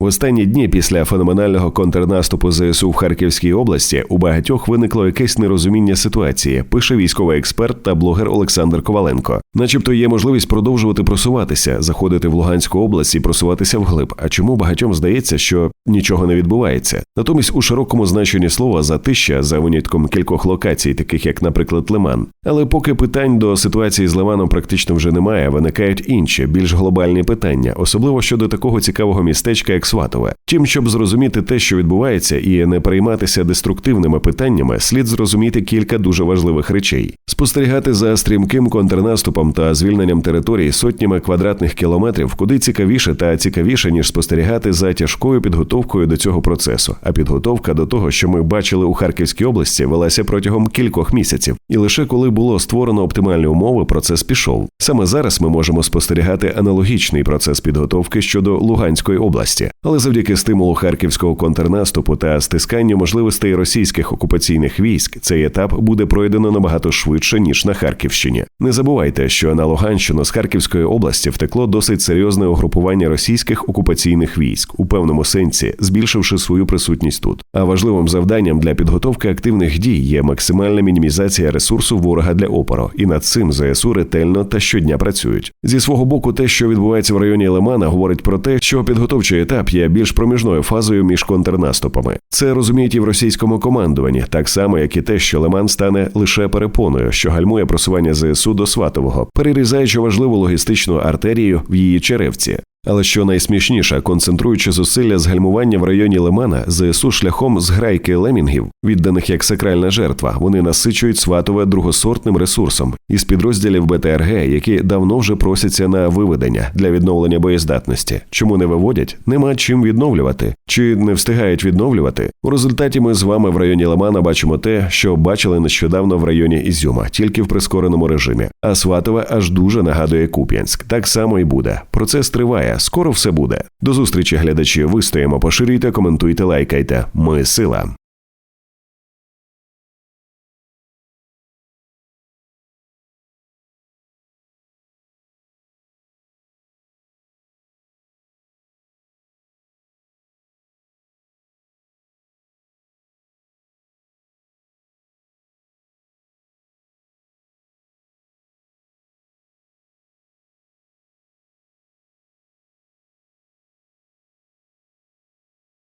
В останні дні після феноменального контрнаступу ЗСУ в Харківській області у багатьох виникло якесь нерозуміння ситуації. Пише військовий експерт та блогер Олександр Коваленко. Начебто є можливість продовжувати просуватися, заходити в Луганську область і просуватися вглиб. А чому багатьом здається, що нічого не відбувається? Натомість у широкому значенні слова затища за винятком кількох локацій, таких як, наприклад, Лиман. Але поки питань до ситуації з Ливаном практично вже немає, виникають інші, більш глобальні питання, особливо щодо такого цікавого містечка, як Сватове. Тим, щоб зрозуміти те, що відбувається, і не перейматися деструктивними питаннями, слід зрозуміти кілька дуже важливих речей: спостерігати за стрімким контрнаступом та звільненням території сотнями квадратних кілометрів, куди цікавіше та цікавіше, ніж спостерігати за тяжкою підготовкою до цього процесу. А підготовка до того, що ми бачили у Харківській області, велася протягом кількох місяців, і лише коли було створено оптимальні умови, процес пішов. Саме зараз ми можемо спостерігати аналогічний процес підготовки щодо Луганської області, але завдяки стимулу харківського контрнаступу та стисканню можливостей російських окупаційних військ, цей етап буде пройдено набагато швидше ніж на Харківщині. Не забувайте, що на Луганщину з Харківської області втекло досить серйозне угрупування російських окупаційних військ, у певному сенсі збільшивши свою присутність тут. А важливим завданням для підготовки активних дій є максимальна мінімізація ресурсу ворога для опору, і над цим ЗСУ ретельно та щодня працюють. Зі свого боку, те, що відбувається в районі Лимана, говорить про те, що підготовчий етап є більш проміжною фазою між контрнаступами. Це розуміють і в російському командуванні, так само як і те, що Лиман стане лише перепоною, що гальмує просування ЗСУ до Сватового, перерізаючи важливу логістичну артерію в її черевці. Але що найсмішніше, концентруючи зусилля з гальмування в районі Лимана, ЗСУ шляхом зграйки лемінгів, відданих як сакральна жертва, вони насичують сватове другосортним ресурсом із підрозділів БТРГ, які давно вже просяться на виведення для відновлення боєздатності. Чому не виводять? Нема чим відновлювати чи не встигають відновлювати. У результаті ми з вами в районі Лимана бачимо те, що бачили нещодавно в районі Ізюма, тільки в прискореному режимі. А Сватове аж дуже нагадує Куп'янськ. Так само і буде. Процес триває. Скоро все буде. До зустрічі, глядачі. Вистоїмо, поширюйте, коментуйте, лайкайте. Ми сила.